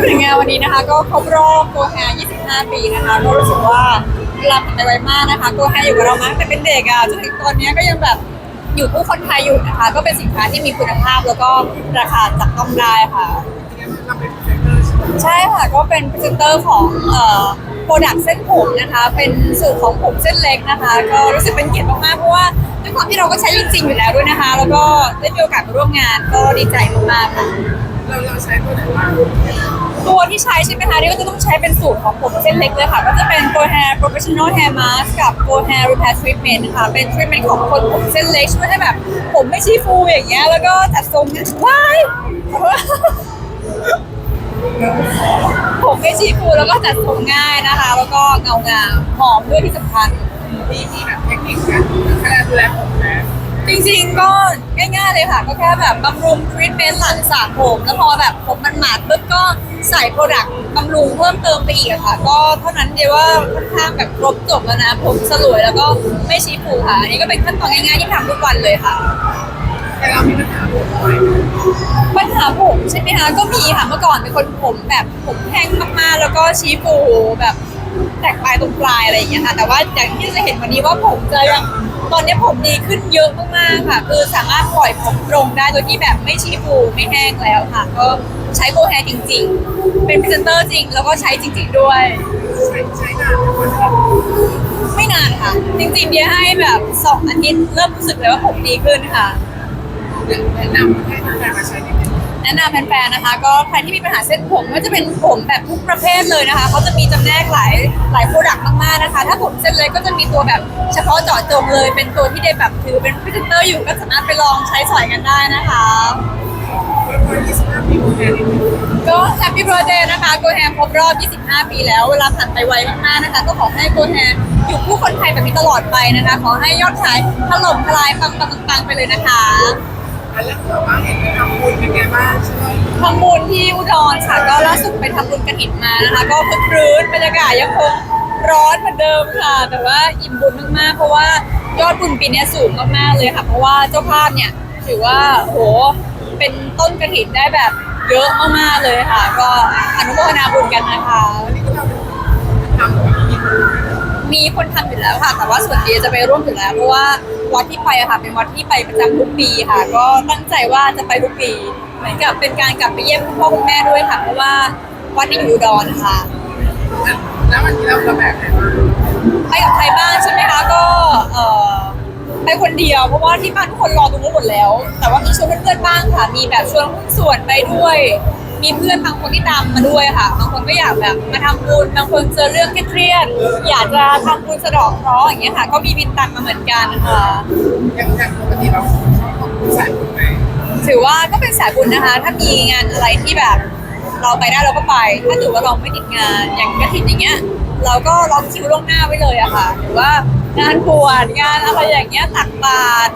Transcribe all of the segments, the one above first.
พูดถึงงานวันนี้นะคะ ก็ครบรอบโกแฮ25 ปีนะคะ ก็รู้สึกว่าเวลาผ่านไปไวมากนะคะโกแฮอยู่กับเรามาตั้งแต่เป็นเด็กอะจนถึงตอนนี้ก็ยังแบบอยู่คู่คนไทยอยู่นะคะ ก็เป็นสินค้าที่มีคุณภาพแล้วก็ราคาจับต้องได้ค่ะ ใช่ค่ะ ก็เป็นพรีเซนเตอร์ของเอ่อโปรดักต์เส้นผมนะคะ เป็นสูตรของผมเส้นเล็กนะคะ ก็รู้สึกเป็นเกียรติมากๆเพราะว่าด้วยความที่เราก็ใช้จริงๆอยู่แล้วด้วยนะคะ แล้วก็ได้มีโอกาสมาร่วมงานก็ดีใจมากๆค่ะเราเราใช้ตัวไหนบ้าง ตัวที่ใช้ใช่ไหมคะนี่ก็จะต้องใช้เป็นสูตรของผมเส้นเล็กเลยค่ะ ก็จะเป็นตัว hair professional hair mask กับตัว hair repair treatment ค่ะ เป็น treatment ของคนผมเส้นเล็กช่วยให้แบบ ผมไม่ชี้ฟูอย่างเงี้ย แล้วก็จัดทรงว้ายขอโทษผมไม่ชี้ฟูแล้วก็จัดทรงง่ายนะคะ แล้วก็เงางามหอมด้วยที่สำคัญมีมีแบบเทคนิคการแค่ดูแลผมนะจริงๆก็ง่ายๆเลยค่ะ ก็แค่แบบบำรุงทรีทเมนต์หลังสระผม แล้วพอแบบผมมันหมาดปุ๊บก็ ใส่โปรดักต์บำรุงเพิ่มเติมไปอีกอะค่ะ ก็เท่านั้นเดียวว่าค่อนข้างแบบครบจบแล้วนะผมสลวยแล้วก็ไม่ชี้ฟูค่ะ อันนี้ก็เป็นขั้นตอนง่ายๆที่ทำทุกวันเลยค่ะ แต่เรามีปัญหาผมบ่อยปัญหาผมใช่ไหมคะก็มีค่ะเมื่อก่อนเป็นคนผมแบบผมแห้งมากๆ แล้วก็ชี้ฟูแบบแตกปลายตรงปลายอะไรอย่างเงี้ยค่ะ แต่ว่าอย่างที่จะเห็นวันนี้ว่าผมจะยัง ตอนนี้ผมดีขึ้นเยอะมากๆค่ะ คือสามารถปล่อยผมตรงได้โดยที่แบบไม่ชี้ฟูไม่แห้งแล้วค่ะ ก็ใช้โบแฮจริง ๆ เป็นพรีเซนเตอร์จริง แล้วก็ใช้จริง ๆ ด้วย ใช้นานไม่นานค่ะ จริงๆเดียให้แบบสองอาทิตย์เริ่มรู้สึกเลยว่าผมดีขึ้นค่ะแนะนำให้แฟนมาใช้นิดนึง นะนำแฟนๆนะคะ ก็ใครที่มีปัญหาเส้นผมไม่ว่าจะเป็นผมแบบทุกประเภทเลยนะคะเขาจะมีจำแนกหลายหลายโปรดักต์มากๆนะคะ ถ้าผมเส้นเล็กก็จะมีตัวแบบเฉพาะเจาะจงเลย เป็นตัวที่ได้แบบถือเป็นพรีเซนเตอร์อยู่ก็สามารถไปลองใช้สอยกันได้นะคะก็แฮปปี้ i r t h d a y นะคะโกแฮมครบรอบ 25 ปีแล้ว เวลาผ่านไปไวมากๆนะคะ ก็ขอให้โกแฮมอยู่คู่คนไทยแบบนี้ตลอดไปนะคะ ขอให้ยอดขายถล่มทลายปังๆๆไปเลยนะคะ แรกถามว่าเห็นทำบุญเป็นไงบ้างทำบุญที่อุดรค่ะก็ล่าสุดไปทำบุญกระถิ่นมานะคะ ก็คึกครื้นบรรยากาศยังคงร้อนเหมือนเดิมค่ะ แต่ว่าอิ่มบุญมากๆ เพราะว่ายอดบุญปีนี้สูงมากๆเลยค่ะ เพราะว่าเจ้าภาพเนี่ยถือว่าโหเป็นต้นกระถิ่นได้แบบเยอะมากๆเลยค่ะ ก็อนุโมทนาบุญกันนะคะ มีคนทำอยู่แล้วค่ะ แต่ว่าส่วนเดียจะไปร่วมอยู่แล้วเพราะว่าวัดที่ไปอะค่ะ เป็นวัดที่ไปประจำทุกปีค่ะ ก็ตั้งใจว่าจะไปทุกปีเหมือนกับเป็นการกลับไปเยี่ยมคุณพ่อคุณแม่ด้วยค่ะ เพราะว่าวัดนี้อยู่ดอุดรค่ะ แล้ววันนี้เราเราแบบไหนบ้างไปกับใครบ้างใช่ไหมคะก็เออไปคนเดียวเพราะว่าที่บ้านทุกคนรอตรงนู้นหมดแล้ว แต่ว่ามีชวนเพื่อนๆบ้างค่ะ มีแบบชวนหุ้นส่วนไปด้วย มีเพื่อนบางคนที่ตามมาด้วยค่ะ บางคนก็อยากแบบมาทำบุญ บางคนเจอเรื่องเครียดๆอยากจะทำบุญสะเดอกเคราะห์อย่างเงี้ยค่ะ ก็มีบินตามมาเหมือนกันค่ะ อย่างอย่างปกติเราชอบของสายบุญไหมถือว่าก็เป็นสายบุญนะคะ ถ้ามีงานอะไรที่แบบ เราไปได้เราก็ไป ถ้าถือว่าเราไม่ติดงานอย่างกระถิ่นอย่างเงี้ย เราก็ล็อกคิวล่วงหน้าไว้เลยอะค่ะหรือว่างานบวชงานอะไรอย่างเงี้ยตักบาตร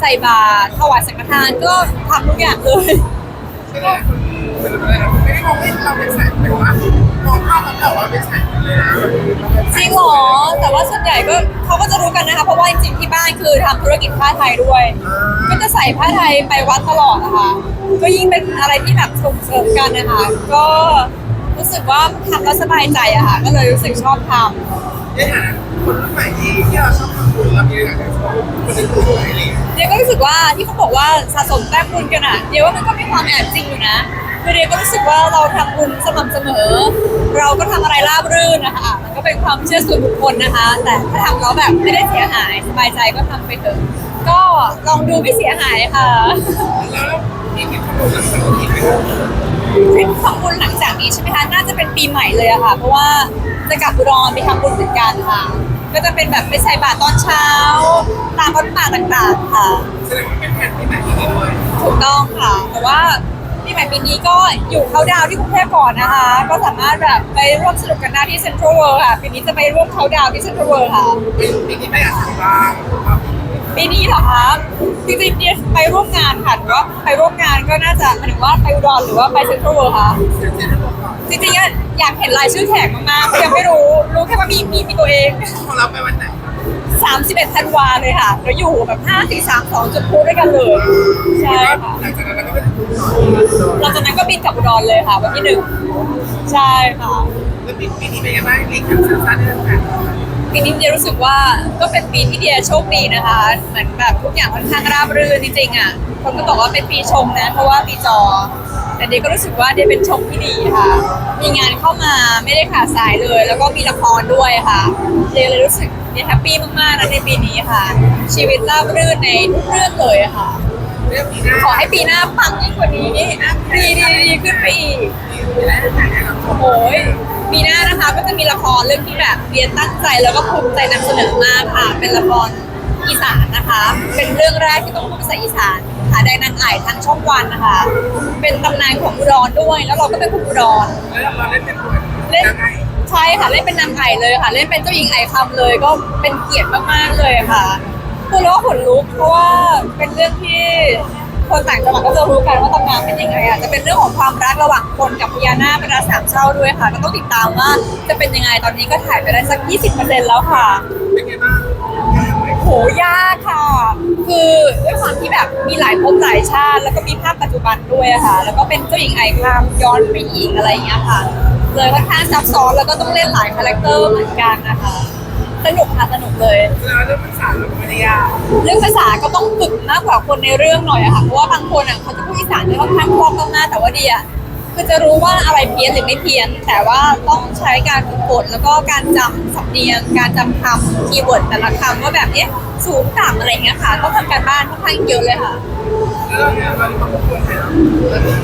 ใส่บาตรถวายสังฆทานก็ทำทุกอย่างเลยไม่ได้ ไม่ได้มองให้เราเป็นสายเป็นว่ามองภาพแล้วแบบว่าเป็นสายเลยนะจริงเหรอแต่ว่าส่วนใหญ่ก็เขาก็จะรู้กันนะคะเพราะว่าจริงๆที่บ้านคือทำธุรกิจผ้าไทยด้วย ก็จะใส่ผ้าไทยไปวัดตลอดนะคะก็ยิ่งเป็นอะไรที่แบบส่งเสริมกันนะคะ ก็รู้สึกว่าทำแล้วสบายใจอะค่ะก็เลยรู้สึกชอบทำในฐาคนรุ่นใหม่ที่ที่เราชอบทำบุญเรามีอยากจะชวนคนอื่นๆอะไรอย่างเงี้ยเดียก็รู้สึกว่าที่เขาบอกว่าสะสมแต้มบุญกันอะเดียว่ามันก็มีความแอบจริงอยู่นะ คือเดียก็รู้สึกว่าเราทำบุญสม่ำเสมอ เราก็ทำอะไรราบรื่นนะคะ มันก็เป็นความเชื่อส่วนบุคคลนะคะ แต่ถ้าทำแล้วแบบไม่ได้เสียหายสบายใจก็ทำไปเถอะ ก็ลองดูไม่เสียหายค่ะ แล้วมีกิจกรรมหลังจากนี้ไหมครับทริปทำบุญหลังจากนี้ใช่ไหมคะ น่าจะเป็นปีใหม่เลยอะค่ะ เพราะว่าจะกลับอุดรไปทำบุญเหมือนกันค่ะ ก็จะเป็นแบบไปใส่บาตรตอนเช้า ตามวัดป่าต่างๆค่ะ แสดงว่าเป็นแผนที่ใหม่ที่นี่ด้วย ถูกต้องค่ะ แต่ว่า ปีใหม่ปีนี้ก็อยู่เขาดาวน์ที่กรุงเทพก่อนนะคะ ก็สามารถแบบไปร่วมสนุกกันได้ที่เซ็นทรัลเวิลด์ค่ะปีนี้จะไปร่วมเขาดาวน์ที่เซ็นทรัลเวิลด์ค่ะเป็นปีที่ไม่อยากทำบ้างครับปีนี้เหรอคะจริงๆเนี่ยไปร่วมงานค่ะหรือว่าไปร่วมงานก็น่าจะหมายถึงว่าไปอุดรหรือว่าไปเซ็นทรัลเวิลด์คะเซ็นเซ็นทรัลเวิลด์ก่อนจริงๆอะอยากเห็นรายชื่อแขกมากๆยังไม่รู้รู้แค่ว่ามีมีมีตัวเองของเราไปวันไหน31ธันวาเลยค่ะแล้วอยู่แบบ5 4 3 2จุดพูดด้วยกันเลยใช่ค่ะหลังจากนั้นเราก็ไปทำบุญ หลังจากนั้นก็บินกลับอุดรเลยค่ะ วันที่หนึ่งใช่ค่ะแล้วปีปีนี้เป็นยังไงบ้างรีแคปสั้นๆได้ไหมปีนี้เดียรู้สึกว่าก็เป็นปีที่เดียโชคดีนะคะ เหมือนแบบทุกอย่างค่อนข้างราบรื่นจริงๆอะคนก็บอกว่าเป็นปีชงนะเพราะว่าปีจอ แต่เดียก็รู้สึกว่าเดียเป็นชงที่ดีค่ะ มีงานเข้ามาไม่ได้ขาดสายเลย แล้วก็มีละครด้วยค่ะเดียเลยรู้สึกเดียแฮปปี้มากๆนะในปีนี้ค่ะ ชีวิตราบรื่นในทุกเรื่องเลยอะค่ะเรื่องปีหน้า ขอให้ปีหน้าปังยิ่งกว่านี้ดีดีดีขึ้นไปอีอีกโอ้ยปีหน้านะคะก็จะมีละครเรื่องที่แบบเรียนตั้งใจแล้วก็ภูมิใจนำเสนอมากค่ะ เป็นละครอีสานนะคะ เป็นเรื่องแรกที่ต้องพูดภาษาอีสานค่ะได้นางไอ่ทางช่องวันนะคะ เป็นตำนานของอุดรด้วย แล้วเราก็เป็นคนอุดรแล้วเราเล่นเป็นเล่นใช่ค่ะเล่นเป็นนางไอ่เลยค่ะ เล่นเป็นเจ้าหญิงไอ่คำเลยก็เป็นเกียรติมากๆเลยค่ะ พูดแล้วก็ขนลุกเพราะว่าเป็นเรื่องที่คนต่างจังหวัดก็จะรู้กันว่าตำนานเป็นยังไงอะจะเป็นเรื่องของความรักระหว่างคนกับพญานาคเป็นรักสามเศร้าด้วยค่ะ ก็ต้องติดตามว่าจะเป็นยังไงตอนนี้ก็ถ่ายไปได้สัก 20%แล้วค่ะ เป็นไงบ้างโหยากค่ะ คือด้วยความที่แบบมีหลายภพหลายชาติ แล้วก็มีภาพปัจจุบันด้วยอะค่ะ แล้วก็เป็นเจ้าหญิงไอคามย้อนไปอีกอะไรอย่างเงี้ยค่ะ เลยค่อนข้างซับซ้อนแล้วก็ต้องเล่นหลายคาแรคเตอร์เหมือนกันนะคะ สนุกค่ะสนุกเลย แล้วเรื่องภาษาเราก็ไม่ได้ยากเรื่องภาษาก็ต้องฝึกมากกว่าคนในเรื่องหน่อยอะค่ะ เพราะว่าบางคนอะเขาจะพูดอีสานได้ค่อนข้างคล่องมากๆแต่ว่าดีอะคือจะรู้ว่าอะไรเพี้ยนหรือไม่เพี้ยน แต่ว่าต้องใช้การฝึกฝนแล้วก็การจำสำเนียง การจำคำคีย์เวิร์ดแต่ละคำว่าแบบเอ๊ะสูงต่ำอะไรอย่างเงี้ยค่ะต้องทำการบ้านค่อนข้างเยอะเลยค่ะ แล้วเราเนี่ยเรามีความกังวลไหมครับ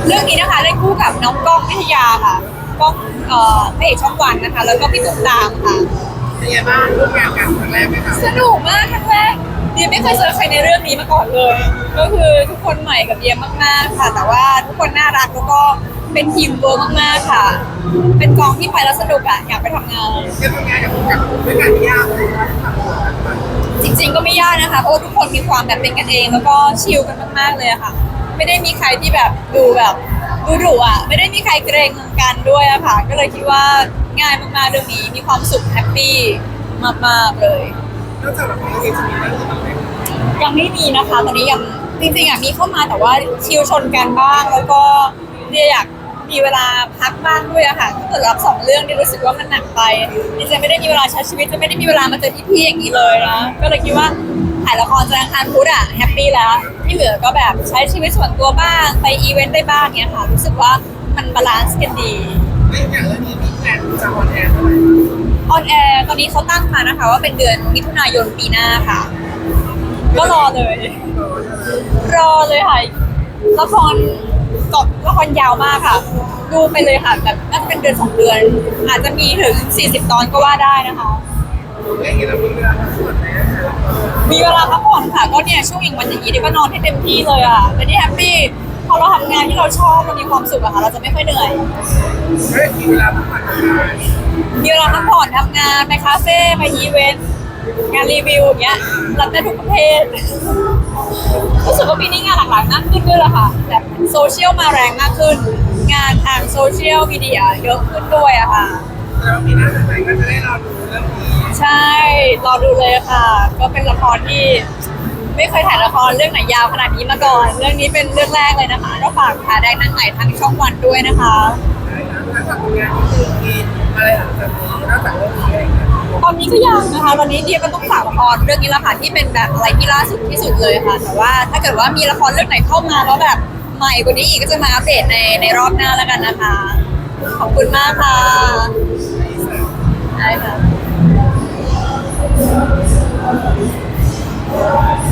เรื่องนี้นะคะเล่นคู่กับน้องก้องวิทยาค่ะก้องเอ่อพระเอกช่องวันนะคะ แล้วก็พี่ตุ๊กตามค่ะ เป็นไงบ้างร่วมงานกันครั้งแรกไหมครับสนุกมากครั้งแรกเดียไม่เคยเจอใครในเรื่องนี้มาก่อนเลย ก็คือทุกคนใหม่กับเดียมากๆค่ะ แต่ว่าทุกคนน่ารักแล้วก็เป็นทีมเวิร์กมากๆค่ะ เป็นกองที่ไปแล้วสนุกอะอยากไปทำงานเรื่องทำงานกับกับด้วยกันที่ยากเลยครับจริง ๆ ก็ไม่ยากนะคะเพราะว่าทุกคนมีความแบบเป็นกันเอง แล้วก็ชิลกันมากๆเลยอะค่ะ ไม่ได้มีใครที่แบบดูแบบ ดูดุอะไม่ได้มีใครเกรงกันด้วยอะค่ะ ก็เลยคิดว่าง่ายมากๆเรื่องนี้มีความสุขแฮปปี้มากๆเลย นอกจากละครเรื่องนี้จะมีเรื่องอื่นอีกไหมยังไม่มีนะคะตอนนี้ยังจริงๆอะมีเข้ามาแต่ว่าชิวชนกันบ้าง แล้วก็เดียอยากมีเวลาพักบ้างด้วยอะค่ะถ้าเกิดรับสองเรื่องเดียรู้สึกว่ามันหนักไปดิจะไม่ได้มีเวลาใช้ชีวิตจะไม่ได้มีเวลามาเจอพี่ๆอย่างนี้เลยนะก็เลยคิดว่า ถ่ายละครจันทร์อังคารพุธอะแฮปปี้แล้วที่เหลือก็แบบใช้ชีวิตส่วนตัวบ้างไปอีเวนต์ได้บ้างเนี้ยค่ะ รู้สึกว่ามันบาลานซ์กันดีแล้วอย่างเรื่องนี้มีแผนจะออนแอร์เท่าไหร่ออนแอร์ตอนนี้เขาตั้งมานะคะ ว่าเป็นเดือนมิถุนายนปีหน้าค่ะ ก็รอเลย รอเลยค่ะละครกอบละครยาวมากค่ะ ดูไปเลยค่ะแบบน่าจะเป็นเดือนสองเดือน อาจจะมีถึง 40 ตอนก็ว่าได้นะคะเรื่องนี้เรา มีเวลาทั้งหมดไหมมีเวลาพักผ่อนค่ะก็เนี่ยช่วงอย่างวันอย่างนี้ที่ก็นอนให้เต็มที่เลยอะแต่ที่แฮปปี้พอเราทำงานที่เราชอบเรามีความสุขอะค่ะเราจะไม่ค่อยเหนื่อยเฮ้ยมีเวลาพักผ่อนกันไหมมีเวลาพักผ่อนทำงานไปคาเฟ่ไปอีเวนต์งานรีวิวอย่างเงี้ยรับได้ทุกประเภทรู้สึกว่าปีนี้งานหลากหลายมากขึ้นด้วยล่ะค่ะแบบโซเชียลมาแรงมากขึ้น งานทางโซเชียลมีเดียเยอะขึ้นด้วยอะค่ะแล้วมีหน้าไหนก็จะได้รอดูเรื่องนี้ ใช่รอดูเลยค่ะ ก็เป็นละครที่ ไม่เคยถ่ายละครเรื่องไหนยาวขนาดนี้มาก่อน เรื่องนี้เป็นเรื่องแรกเลยนะคะ ก็ฝากค่ะแดงนางไหนทางช่องวันด้วยนะคะถ้าทำงานก็คือมีอะไรหลังจากนี้นอกจากเรื่องนี้อะไรอย่างเงี้ยตอนนี้ก็ยังนะคะตอนนี้เดียก็ต้องฝากละครเรื่องนี้แหละค่ะที่เป็นแบบอะไรที่ล่าสุดที่สุดเลยค่ะ แต่ว่าถ้าเกิดว่ามีละครเรื่องไหนเข้ามาแล้วแบบใหม่กว่านี้อีกก็จะมาอัปเดตในในรอบหน้าแล้วกันนะคะ ขอบคุณมากค่ะได้ค่ะ Thank you.